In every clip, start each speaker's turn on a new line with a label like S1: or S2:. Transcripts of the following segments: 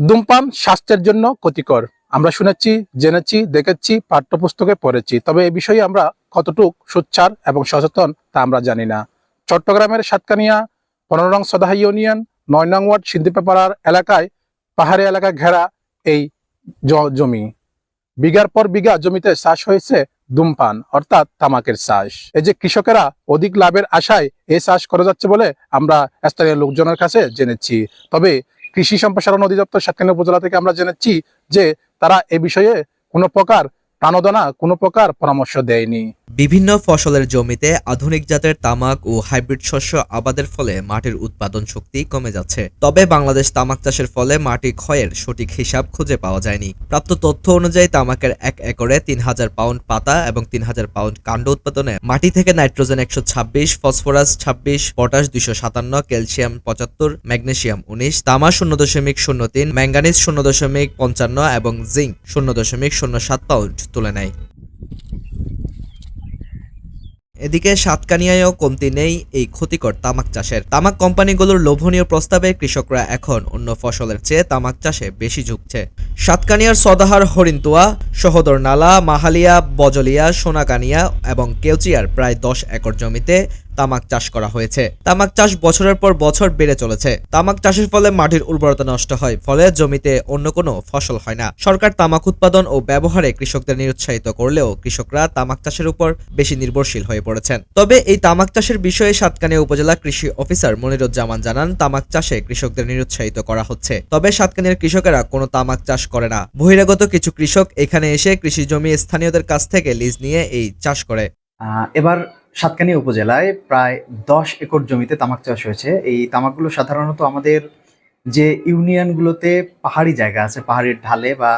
S1: ধূমপান স্বাস্থ্যের জন্য ক্ষতিকর। আমরা শুনেছি, জেনেছি, দেখেছি, পাঠ্যপুস্তকে পড়েছি। তবে এই বিষয়ে আমরা কতটুক সোচ্চার এবং সচেতন তা আমরা জানি না। চট্টগ্রামের সাতকানিয়া, পনেরো নং সদাহা ইউনিয়ন, নয় নং ওয়ার্ড সিন্দিপাড়ার এলাকায় পাহাড়ি এলাকা ঘেরা এই জমি। বিঘার পর বিঘা জমিতে চাষ হয়েছে ধূমপান, অর্থাৎ তামাকের চাষ। এই যে কৃষকেরা অধিক লাভের আশায় এই চাষ করা যাচ্ছে বলে আমরা স্থানীয় লোকজনের কাছে জেনেছি। তবে কৃষি সম্প্রসারণ অধিদপ্তর সাতকানিয়া উপজেলা থেকে আমরা জেনেছি যে তারা এ বিষয়ে কোনো প্রকার প্রাণোদনা, কোনো প্রকার পরামর্শ দেয়নি।
S2: বিভিন্ন ফসলের জমিতে আধুনিক জাতের তামাক ও হাইব্রিড শস্য আবাদের ফলে মাটির উৎপাদন শক্তি কমে যাচ্ছে। তবে বাংলাদেশ তামাক চাষের ফলে মাটি ক্ষয়ের সঠিক হিসাব খুঁজে পাওয়া যায়নি। প্রাপ্ত তথ্য অনুযায়ী তামাকের এক একরে তিন হাজার পাউন্ড পাতা এবং তিন হাজার পাউন্ড কাণ্ড উৎপাদনে মাটি থেকে নাইট্রোজেন একশো ছাব্বিশ, ফসফরাস ছাব্বিশ, পটাশ দুইশো সাতান্ন, ক্যালসিয়াম পঁচাত্তর ম্যাগনেশিয়াম উনিশ, তামা শূন্য দশমিক শূন্য তিন ম্যাঙ্গানিজ শূন্য দশমিক পঞ্চান্ন এবং জিঙ্ক শূন্য দশমিক শূন্য সাত পাউন্ড তুলে নেয়। এদিকে সাতকানিয়ায়ও কমতি নেই এই ক্ষতিকর তামাক চাষের। তামাক কোম্পানিগুলোর লোভনীয় প্রস্তাবে কৃষকরা এখন অন্য ফসলের চেয়ে তামাক চাষে বেশি ঝুঁকছে। সাতকানিয়ার সদাহার হরিন্তুয়া সহদর নালা মাহালিয়া, বজলিয়া, সোনাকানিয়া এবং কেউচিয়ার প্রায় দশ একর জমিতে তামাক চাষ করা হয়েছে। তামাক চাষ বছরের পর বছর বেড়ে চলেছে। তামাক চাষের ফলে মাটির উর্বরতা নষ্ট হয়, ফলে জমিতে অন্য কোনো ফসল হয় না। সরকার তামাক উৎপাদন ও ব্যবহারে কৃষকদের নিরুৎসাহিত করলেও কৃষকরা তামাক চাষের উপর বেশি নির্ভরশীল হয়ে পড়েছেন। তবে এই তামাক চাষের বিষয়ে সাতকানিয়া উপজেলা কৃষি অফিসার মনিরুজ্জামান জানান, তামাক চাষে কৃষকদের নিরুৎসাহিত করা হচ্ছে। তবে সাতকানিয়ার কৃষকেরা কোনো তামাক চাষ করে না। বহিরাগত কিছু কৃষক এখানে এসে কৃষি জমি স্থানীয়দের কাছ থেকে লিজ নিয়ে এই চাষ করে।
S3: এবার সাতকানিয়া উপজেলায় প্রায় দশ একর জমিতে তামাক চাষ হয়েছে। এই তামাকগুলো সাধারণত আমাদের যে ইউনিয়নগুলোতে পাহাড়ি জায়গা আছে, পাহাড়ের ঢালে বা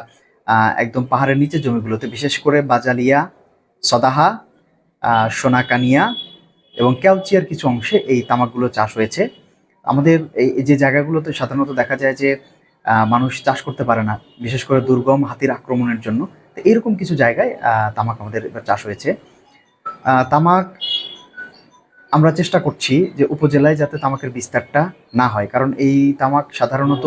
S3: একদম পাহাড়ের নিচে জমিগুলোতে, বিশেষ করে বাজালিয়া, সদাহা সোনাকানিয়া এবং ক্যালচিয়ার কিছু অংশে এই তামাকগুলো চাষ হয়েছে। আমাদের এই যে জায়গাগুলোতে সাধারণত দেখা যায় যে মানুষ চাষ করতে পারে না, বিশেষ করে দুর্গম হাতির আক্রমণের জন্য। তো এইরকম কিছু জায়গায় তামাক আমাদের চাষ হয়েছে। তামাক আমরা চেষ্টা করছি যে উপজেলায় যাতে তামাকের বিস্তারটা না হয়। কারণ এই তামাক সাধারণত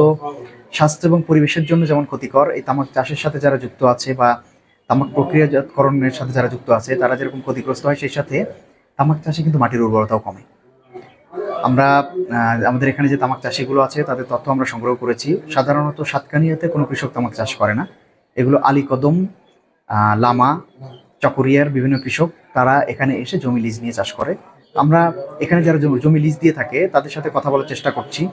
S3: স্বাস্থ্য এবং পরিবেশের জন্য যেমন ক্ষতিকর, এই তামাক চাষের সাথে যারা যুক্ত আছে বা তামাক প্রক্রিয়াজাতকরণের সাথে যারা যুক্ত আছে, তারা যেরকম ক্ষতিগ্রস্ত হয় সেই সাথে তামাক চাষে কিন্তু মাটির উর্বরতাও কমে। আমরা আমাদের এখানে যে তামাক চাষিগুলো আছে, তাদের তথ্য আমরা সংগ্রহ করেছি। সাধারণত সাতকানিয়াতে কোনো কৃষক তামাক চাষ করে না। এগুলো আলী কদম লামা চকরিয়ার বিভিন্ন কৃষক, তারা এখানে এসে জমি লিজ নিয়ে চাষ করে। আমরা এখানে যারা জমি- লিজ দিয়ে থাকে, তাদের সাথে কথা বলার চেষ্টা করছি।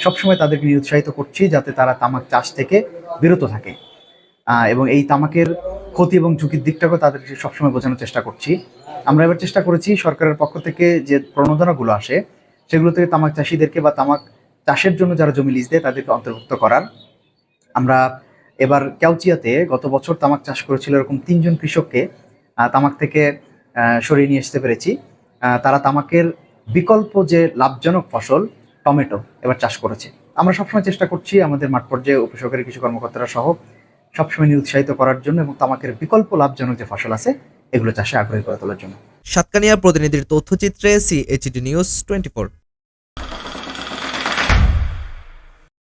S3: সবসময় তাদেরকে নিরুৎসাহিত করছি যাতে তারা তামাক চাষ থেকে বিরত থাকে। এবং এই তামাকের ক্ষতি এবং ঝুঁকির দিকটাকেও তাদেরকে সবসময় বোঝানোর চেষ্টা করছি। আমরা এবার চেষ্টা করেছি সরকারের পক্ষ থেকে যে প্রণোদনাগুলো আসে, সেগুলো থেকে তামাক চাষিদেরকে বা তামাক চাষের জন্য যারা জমি লিজ দেয়, তাদেরকে অন্তর্ভুক্ত করার। আমরা এবার ক্যাউচিয়াতে গত বছর তামাক চাষ করেছিল এরকম তিনজন কৃষককে তামাক থেকে সরিয়ে নিয়ে আসতে পেরেছি। তারা তামাকের বিকল্প যে লাভজনক ফসল, টমেটো এবার চাষ করেছে। আমরা সবসময় চেষ্টা করছি আমাদের মাঠ পর্যায়ে উপসহকারী কৃষি কর্মকর্তারা সহ সবসময় নিরুৎসাহিত করার জন্য এবং তামাকের বিকল্প লাভজনক যে ফসল আছে, এগুলো চাষে আগ্রহী করে তোলার জন্য।
S2: সাতকানিয়া প্রতিনিধির তথ্যচিত্রে সিএইচডি নিউজ টোয়েন্টি